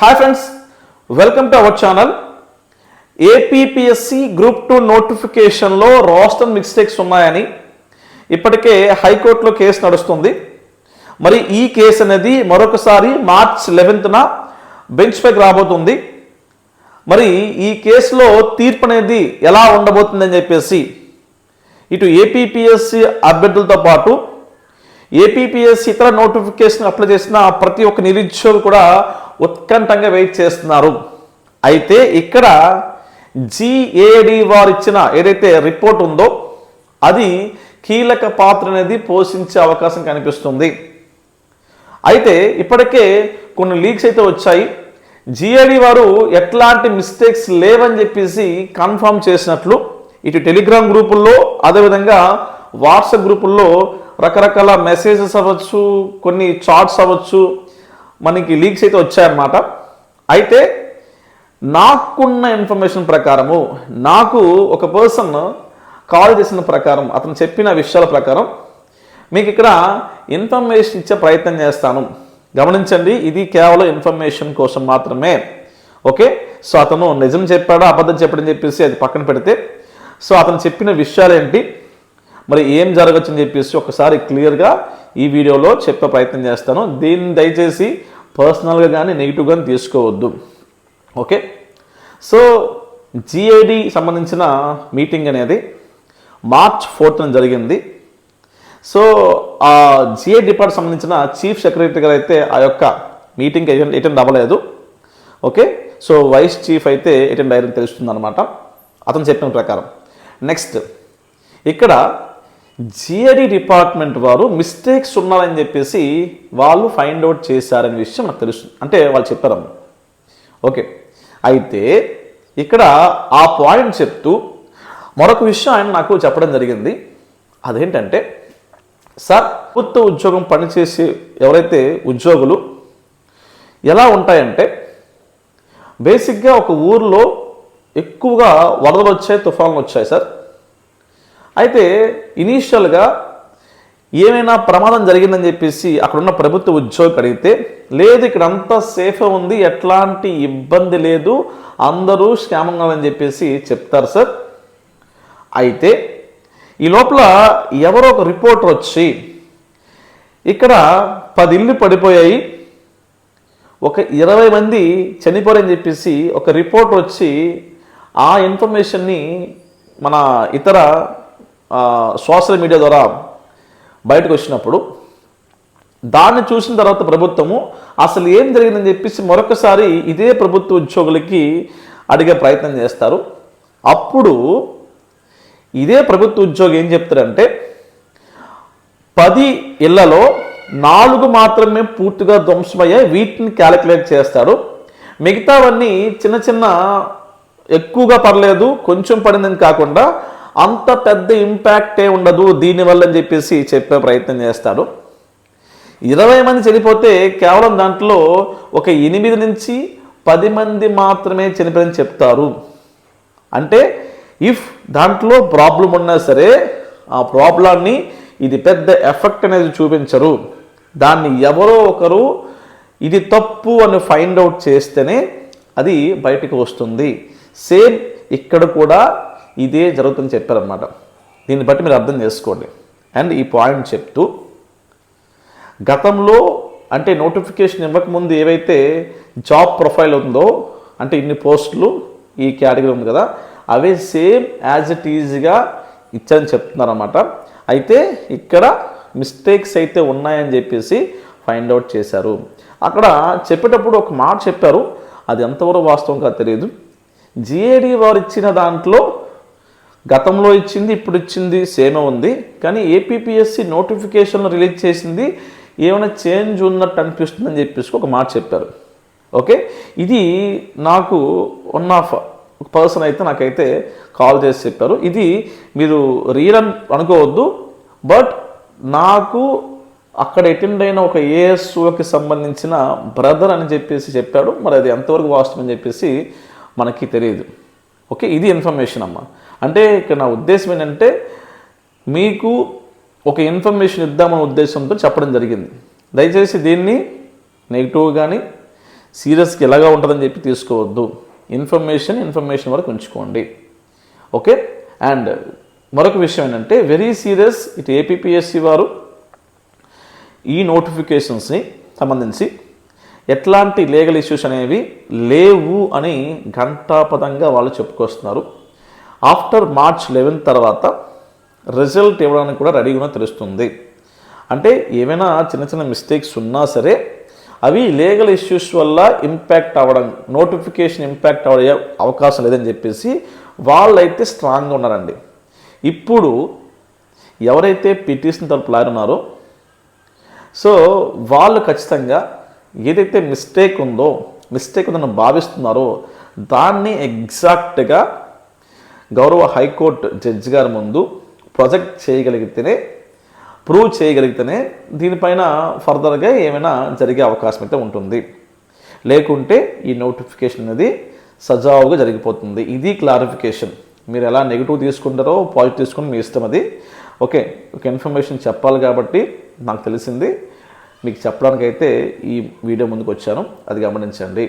Hi friends welcome to our channel APPSC group two నోటిఫికేషన్లో roster mistakes ఉన్నాయని ఇప్పటికే హైకోర్టులో కేసు నడుస్తుంది. మరి ఈ కేసు అనేది మరొకసారి మార్చ్ లెవెన్త్న బెంచ్పైకి రాబోతుంది. మరి ఈ కేసులో తీర్పు అనేది ఎలా ఉండబోతుందని చెప్పేసి ఇటు ఏపీపీఎస్సి అభ్యర్థులతో పాటు ఏపీపీఎస్ ఇతర నోటిఫికేషన్ అప్లై చేసిన ప్రతి ఒక్క నిరుద్యోగులు కూడా ఉత్కంఠంగా వెయిట్ చేస్తున్నారు. అయితే ఇక్కడ జిఏడి వారు ఇచ్చిన ఏదైతే రిపోర్ట్ ఉందో అది కీలక పాత్ర అనేది పోషించే అవకాశం కనిపిస్తుంది. అయితే ఇప్పటికే కొన్ని లీక్స్ అయితే వచ్చాయి. జిఏడి వారు ఎట్లాంటి మిస్టేక్స్ లేవని చెప్పేసి కన్ఫర్మ్ చేసినట్లు ఇటు టెలిగ్రామ్ గ్రూపుల్లో అదేవిధంగా వాట్సాప్ గ్రూపుల్లో రకరకాల మెసేజెస్ అవ్వచ్చు కొన్ని చాట్స్ అవ్వచ్చు మనకి లీక్స్ అయితే వచ్చాయన్నమాట. అయితే నాకున్న ఇన్ఫర్మేషన్ ప్రకారము నాకు ఒక పర్సన్ కాల్ చేసిన ప్రకారం అతను చెప్పిన విషయాల ప్రకారం మీకు ఇక్కడ ఇన్ఫర్మేషన్ ఇచ్చే ప్రయత్నం చేస్తాను. గమనించండి ఇది కేవలం ఇన్ఫర్మేషన్ కోసం మాత్రమే. ఓకే? సో అతను నిజం చెప్పాడా అబద్ధం చెప్పడం చెప్పేసి అది పక్కన పెడితే సో అతను చెప్పిన విషయాలు ఏంటి మరి ఏం జరగచ్చని చెప్పేసి ఒకసారి క్లియర్గా ఈ వీడియోలో చెప్పే ప్రయత్నం చేస్తాను. దీన్ని దయచేసి పర్సనల్గా కానీ నెగిటివ్ కానీ తీసుకోవద్దు. ఓకే? సో జిఐడి సంబంధించిన మీటింగ్ అనేది మార్చ్ ఫోర్త్న జరిగింది. సో ఆ జిఐ డిపార్ట్ సంబంధించిన చీఫ్ సెక్రటరీ గారు అయితే ఆ యొక్క మీటింగ్కి అటెండ్ అవ్వలేదు. ఓకే? సో వైస్ చీఫ్ అయితే అటెండ్ అయ్యారని తెలుస్తుంది అనమాట అతను చెప్పిన ప్రకారం. నెక్స్ట్ ఇక్కడ జిఐడి డిపార్ట్మెంట్ వారు మిస్టేక్స్ ఉన్నారని చెప్పేసి వాళ్ళు ఫైండ్ అవుట్ చేశారనే విషయం నాకు తెలుస్తుంది. అంటే వాళ్ళు చెప్పారమ్మ ఓకే. అయితే ఇక్కడ ఆ పాయింట్ చెప్తూ మరొక విషయం ఆయన నాకు చెప్పడం జరిగింది. అదేంటంటే సార్ ప్రభుత్వ ఉద్యోగం పనిచేసే ఎవరైతే ఉద్యోగులు ఎలా ఉంటాయంటే బేసిక్గా ఒక ఊర్లో ఎక్కువగా వరదలు వచ్చాయి తుఫాన్లు వచ్చాయి సార్. అయితే ఇనీషియల్గా ఏమైనా ప్రమాదం జరిగిందని చెప్పేసి అక్కడున్న ప్రభుత్వ ఉద్యోగి అడిగితే లేదు ఇక్కడ అంతా సేఫ్ ఉంది ఎట్లాంటి ఇబ్బంది లేదు అందరూ క్షేమంగా అని చెప్పేసి చెప్తారు సార్. అయితే ఈ లోపల ఎవరో ఒక రిపోర్టర్ వచ్చి ఇక్కడ పది ఇల్లు పడిపోయాయి ఒక ఇరవై మంది చనిపోయారని చెప్పేసి ఒక రిపోర్ట్ వచ్చి ఆ ఇన్ఫర్మేషన్ని మన ఇతర సోషల్ మీడియా ద్వారా బయటకు వచ్చినప్పుడు దాన్ని చూసిన తర్వాత ప్రభుత్వము అసలు ఏం జరిగిందని చెప్పేసి మరొకసారి ఇదే ప్రభుత్వ ఉద్యోగులకి అడిగే ప్రయత్నం చేస్తారు. అప్పుడు ఇదే ప్రభుత్వ ఉద్యోగి ఏం చెప్తారంటే పది ఇళ్ళలో నాలుగు మాత్రమే పూర్తిగా ధ్వంసమయ్యాయి వీటిని క్యాలిక్యులేట్ చేస్తాడు మిగతావన్నీ చిన్న చిన్న ఎక్కువగా పర్లేదు కొంచెం పడిందని కాకుండా అంత పెద్ద ఇంపాక్టే ఉండదు దీనివల్ల అని చెప్పేసి చెప్పే ప్రయత్నం చేస్తారు ఇరవై మంది చనిపోతే కేవలం దాంట్లో ఒక ఎనిమిది నుంచి పది మంది మాత్రమే చనిపోయని చెప్తారు. అంటే ఇఫ్ దాంట్లో ప్రాబ్లం ఉన్నా సరే ఆ ప్రాబ్లాన్ని ఇది పెద్ద ఎఫెక్ట్ అనేది చూపించరు. దాన్ని ఎవరో ఒకరు ఇది తప్పు అని ఫైండ్ అవుట్ చేస్తేనే అది బయటకు వస్తుంది. సేమ్ ఇక్కడ కూడా ఇదే జరుగుతుందని చెప్పారన్నమాట. దీన్ని బట్టి మీరు అర్థం చేసుకోండి. అండ్ ఈ పాయింట్ చెప్తూ గతంలో అంటే నోటిఫికేషన్ ఇవ్వకముందు ఏవైతే జాబ్ ప్రొఫైల్ ఉందో అంటే ఇన్ని పోస్టులు ఈ కేటగిరీ ఉంది కదా అవే సేమ్ యాజ్ ఇట్ ఈజీగా ఇచ్చారని చెప్తున్నారు అనమాట అయితే ఇక్కడ మిస్టేక్స్ అయితే ఉన్నాయని చెప్పేసి ఫైండ్ అవుట్ చేశారు. అక్కడ చెప్పేటప్పుడు ఒక మాట చెప్పారు. అది ఎంతవరకు వాస్తవంగా తెలియదు. జిఏడి వారు ఇచ్చిన దాంట్లో గతంలో ఇచ్చింది ఇప్పుడు ఇచ్చింది సేమే ఉంది. కానీ ఏపీపీఎస్సి నోటిఫికేషన్ రిలీజ్ చేసింది ఏమైనా చేంజ్ ఉన్నట్టు అనిపిస్తుందని చెప్పేసి ఒక మాట చెప్పారు. ఓకే? ఇది నాకు వన్ ఆఫ్ పర్సన్ అయితే నాకైతే కాల్ చేసి చెప్పారు. ఇది మీరు రీరన్ అని అనుకోవద్దు బట్ నాకు అక్కడ అటెండ్ అయిన ఒక ఏఎస్ఓకి సంబంధించిన బ్రదర్ అని చెప్పేసి చెప్పాడు. మరి అది ఎంతవరకు వాస్తవం అని చెప్పేసి మనకి తెలియదు. ఓకే? ఇది ఇన్ఫర్మేషన్ అమ్మ. అంటే ఇక్కడ నా ఉద్దేశం ఏంటంటే మీకు ఒక ఇన్ఫర్మేషన్ ఇద్దామనే ఉద్దేశంతో చెప్పడం జరిగింది. దయచేసి దీన్ని నెగిటివ్ కానీ సీరియస్కి ఎలాగా ఉంటుందని చెప్పి తీసుకోవద్దు. ఇన్ఫర్మేషన్ ఇన్ఫర్మేషన్ వరకు ఉంచుకోండి. ఓకే? అండ్ మరొక విషయం ఏంటంటే వెరీ సీరియస్ ఇటు ఏపీపీఎస్సి వారు ఈ నోటిఫికేషన్స్ని సంబంధించి ఎట్లాంటి లీగల్ ఇష్యూస్ అనేవి లేవు అని ఘంటాపదంగా వాళ్ళు చెప్పుకొస్తున్నారు. ఆఫ్టర్ మార్చ్ లెవెన్ తర్వాత రిజల్ట్ ఇవ్వడానికి కూడా రెడీగా తెలుస్తుంది. అంటే ఏమైనా చిన్న చిన్న మిస్టేక్స్ ఉన్నా సరే అవి లీగల్ ఇష్యూస్ వల్ల ఇంపాక్ట్ అవ్వడం నోటిఫికేషన్ ఇంపాక్ట్ అవ్వే అవకాశం లేదని చెప్పేసి వాళ్ళైతే స్ట్రాంగ్గా ఉన్నారండి. ఇప్పుడు ఎవరైతే పిటిషన్ తరపు లాయర్ ఉన్నారో సో వాళ్ళు ఖచ్చితంగా ఏదైతే మిస్టేక్ ఉందో మిస్టేక్ ఉందని భావిస్తున్నారో దాన్ని ఎగ్జాక్ట్గా గౌరవ హైకోర్టు జడ్జి గారి ముందు ప్రొజెక్ట్ చేయగలిగితేనే ప్రూవ్ చేయగలిగితేనే దీనిపైన ఫర్దర్గా ఏమైనా జరిగే అవకాశం అయితే ఉంటుంది. లేకుంటే ఈ నోటిఫికేషన్ అనేది సజావుగా జరిగిపోతుంది. ఇది క్లారిఫికేషన్. మీరు ఎలా నెగిటివ్ తీసుకుంటారో పాజిటివ్ తీసుకుని మీ ఇష్టం అది. ఓకే ఒక ఇన్ఫర్మేషన్ చెప్పాలి కాబట్టి నాకు తెలిసింది. మీకు చెప్పడానికి అయితే ఈ వీడియో ముందుకు వచ్చాను. అది గమనించండి.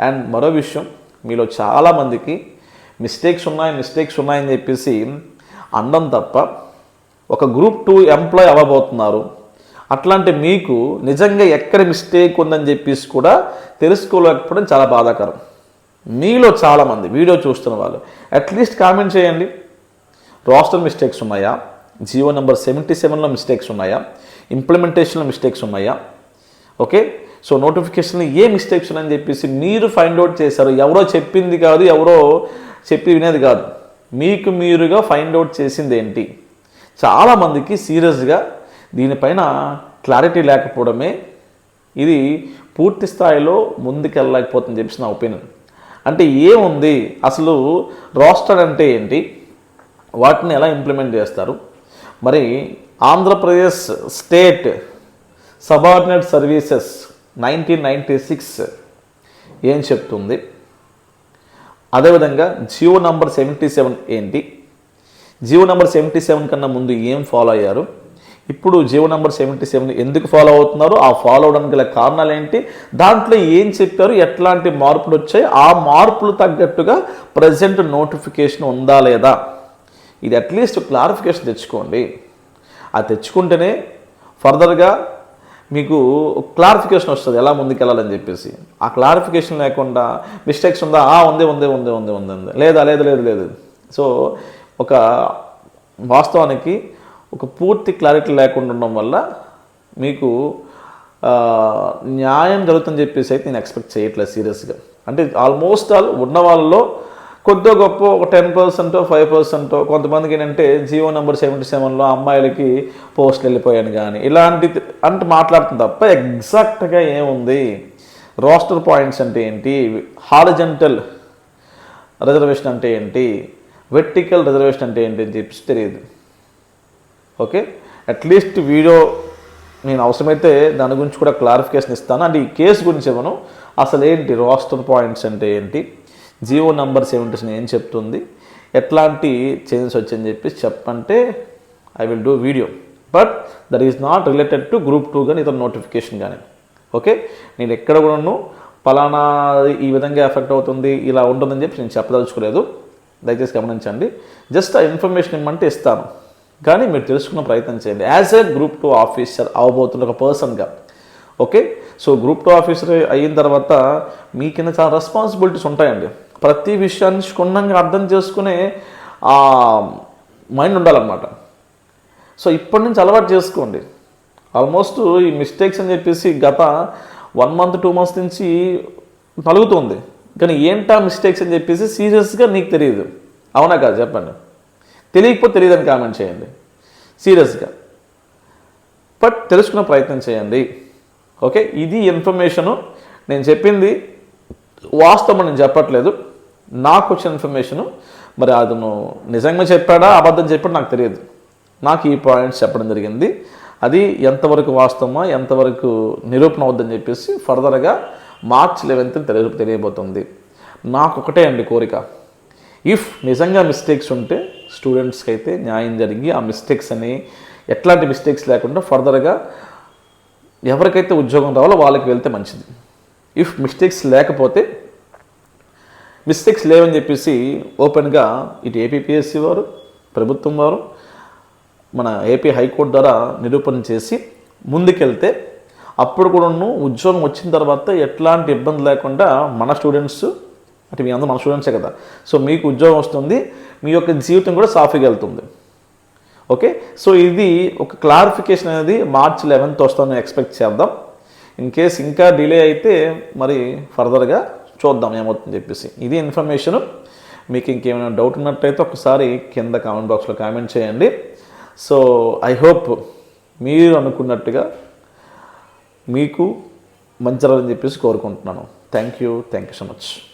అండ్ మరో విషయం మీలో చాలామందికి మిస్టేక్స్ ఉన్నాయి మిస్టేక్స్ ఉన్నాయని చెప్పేసి అనడం తప్ప ఒక గ్రూప్ టూ ఎంప్లాయ్ అవ్వబోతున్నారు. అట్లాంటి మీకు నిజంగా ఎక్కడ మిస్టేక్ ఉందని చెప్పేసి కూడా తెలుసుకోలేకపోవడం చాలా బాధాకరం. మీలో చాలామంది వీడియో చూస్తున్న వాళ్ళు అట్లీస్ట్ కామెంట్ చేయండి. రాష్ట్ర మిస్టేక్స్ ఉన్నాయా? జియో నెంబర్ సెవెంటీ సెవెన్లో మిస్టేక్స్ ఉన్నాయా? ఇంప్లిమెంటేషన్లో మిస్టేక్స్ ఉన్నాయా? ఓకే సో నోటిఫికేషన్ ఏ మిస్టేక్స్ ఉన్నాయని చెప్పేసి మీరు ఫైండ్ అవుట్ చేశారు ఎవరో చెప్పింది కాదు ఎవరో చెప్పి వినేది కాదు. మీకు మీరుగా ఫైండ్ అవుట్ చేసింది ఏంటి చాలామందికి సీరియస్గా దీనిపైన క్లారిటీ లేకపోవడమే ఇది పూర్తి స్థాయిలో ముందుకెళ్ళలేకపోతుందని చెప్పి నా ఒపీనియన్ అంటే ఏముంది? అసలు రోస్టర్ అంటే ఏంటి? వాటిని ఎలా ఇంప్లిమెంట్ చేస్తారు? మరి Andhra Pradesh state subordinate services nineteen ninety six ఏం చెప్తుంది? అదేవిధంగా జియో నంబర్ సెవెంటీ సెవెన్ ఏంటి? జియో నంబర్ సెవెంటీ సెవెన్ కన్నా ముందు ఏం ఫాలో అయ్యారు? ఇప్పుడు జియో నంబర్ సెవెంటీ సెవెన్ ఎందుకు ఫాలో అవుతున్నారు? ఆ ఫాలో అవడానికి గల కారణాలు ఏంటి? దాంట్లో ఏం చెప్పారు? ఎట్లాంటి మార్పులు వచ్చాయి? ఆ మార్పులు తగ్గట్టుగా ప్రజెంట్ నోటిఫికేషన్ ఉందా లేదా? ఇది అట్లీస్ట్ క్లారిఫికేషన్ తెచ్చుకోండి. అది తెచ్చుకుంటేనే ఫర్దర్గా మీకు క్లారిఫికేషన్ వస్తుంది ఎలా ముందుకెళ్ళాలని చెప్పేసి. ఆ క్లారిఫికేషన్ లేకుండా మిస్టేక్స్ ఉందా? ఆ ఉంది ఉంది ఉంది ఉంది ఉంది ఉంది. లేదా లేదు లేదు లేదు. సో ఒక వాస్తవానికి ఒక పూర్తి క్లారిటీ లేకుండా ఉండడం వల్ల మీకు న్యాయం జరుగుతుందని చెప్పేసి అయితే నేను ఎక్స్పెక్ట్ చేయట్లేదు సీరియస్గా అంటే ఆల్మోస్ట్ ఆల్ ఉన్న వాళ్ళలో కొద్దో గొప్ప ఒక టెన్ పర్సెంట్ ఫైవ్ పర్సెంట్ కొంతమందికి ఏంటంటే జియో నెంబర్ సెవెంటీ సెవెన్లో అమ్మాయిలకి పోస్టులు వెళ్ళిపోయాను కానీ ఇలాంటి అంటే మాట్లాడుతుంది తప్ప ఎగ్జాక్ట్గా ఏముంది? రోస్టర్ పాయింట్స్ అంటే ఏంటి? హారిజెంటల్ రిజర్వేషన్ అంటే ఏంటి? వెర్టికల్ రిజర్వేషన్ అంటే ఏంటి అని చెప్పి తెలియదు. ఓకే? అట్లీస్ట్ వీడియో నేను అవసరమైతే దాని గురించి కూడా క్లారిఫికేషన్ ఇస్తాను. అంటే ఈ కేసు గురించి ఇవ్వను అసలు ఏంటి రోస్టర్ పాయింట్స్ అంటే ఏంటి? జియో నంబర్ సెవెంటీస్ ఏం చెప్తుంది. ఎట్లాంటి చేంజెస్ వచ్చాయని చెప్పి చెప్పంటే I will do video but that is not related to group two కానీ ఇతర నోటిఫికేషన్ కానీ ఓకే నేను ఎక్కడ కూడాను పలానా ఈ విధంగా ఎఫెక్ట్ అవుతుంది ఇలా ఉంటుందని చెప్పి నేను చెప్పదలుచుకోలేదు. దయచేసి గమనించండి. జస్ట్ ఆ ఇన్ఫర్మేషన్ ఇమ్మంటే ఇస్తాను. కానీ మీరు తెలుసుకున్న ప్రయత్నం చేయండి. As a group two officer అవబోతున్న ఒక పర్సన్గా okay so group two officer అయిన తర్వాత మీ కింద చాలా రెస్పాన్సిబిలిటీస్ ఉంటాయండి. ప్రతి విషయాన్ని క్షుణ్ణంగా అర్థం చేసుకునే ఆ మైండ్ ఉండాలన్నమాట. సో ఇప్పటి నుంచి అలవాటు చేసుకోండి. ఆల్మోస్ట్ ఈ మిస్టేక్స్ అని చెప్పేసి గత వన్ మంత్ టూ మంత్స్ నుంచి నలుగుతుంది. కానీ ఏంటా మిస్టేక్స్ అని చెప్పేసి సీరియస్గా నీకు తెలియదు అవునా కాదు? చెప్పండి. తెలియకపోతే తెలియదని కామెంట్ చేయండి. సీరియస్గా. బట్ తెలుసుకునే ప్రయత్నం చేయండి. ఓకే? ఇది ఇన్ఫర్మేషను. నేను చెప్పింది వాస్తవం నేను చెప్పట్లేదు. నాకు వచ్చిన ఇన్ఫర్మేషను మరి అతను నిజంగా చెప్పాడా అబద్ధం చెప్పాడు నాకు తెలియదు. నాకు ఈ పాయింట్స్ చెప్పడం జరిగింది. అది ఎంతవరకు వాస్తవమా ఎంతవరకు నిరూపణ అవుద్దని చెప్పేసి ఫర్దర్గా మార్చ్ లెవెన్త్ తెలియ తెలియబోతుంది. నాకు ఒకటే అండి కోరిక. ఇఫ్ నిజంగా మిస్టేక్స్ ఉంటే స్టూడెంట్స్కి అయితే న్యాయం జరిగి ఆ మిస్టేక్స్ అని ఎట్లాంటి మిస్టేక్స్ లేకుండా ఫర్దర్గా ఎవరికైతే ఉద్యోగం రావాలో వాళ్ళకి వెళ్తే మంచిది. ఇఫ్ మిస్టేక్స్ లేకపోతే మిస్టేక్స్ లేవని చెప్పేసి ఓపెన్గా ఇటు ఏపీపీఎస్సీ వారు ప్రభుత్వం వారు మన ఏపీ హైకోర్టు ద్వారా నిరూపణ చేసి ముందుకెళ్తే అప్పుడు కూడాను ఉద్యోగం వచ్చిన తర్వాత ఎట్లాంటి ఇబ్బంది లేకుండా మన స్టూడెంట్స్ అంటే మీ అందరూ మన స్టూడెంట్సే కదా సో మీకు ఉద్యోగం వస్తుంది మీ యొక్క జీవితం కూడా సాఫీగా వెళ్తుంది. ఓకే? సో ఇది ఒక క్లారిఫికేషన్ అనేది మార్చ్ లెవెన్త్ వస్తాను ఎక్స్పెక్ట్ చేద్దాం. ఇన్ కేస్ ఇంకా డిలే అయితే మరి ఫర్దర్గా చూద్దాం ఏమవుతుందని చెప్పేసి. ఇది ఇన్ఫర్మేషన్. మీకు ఇంకేమైనా డౌట్ ఉన్నట్టయితే ఒకసారి కింద కామెంట్ బాక్స్లో కామెంట్ చేయండి. సో ఐ హోప్ మీరు అనుకున్నట్టుగా మీకు మంచి జరగాలని చెప్పేసి కోరుకుంటున్నాను. Thank you thank you so much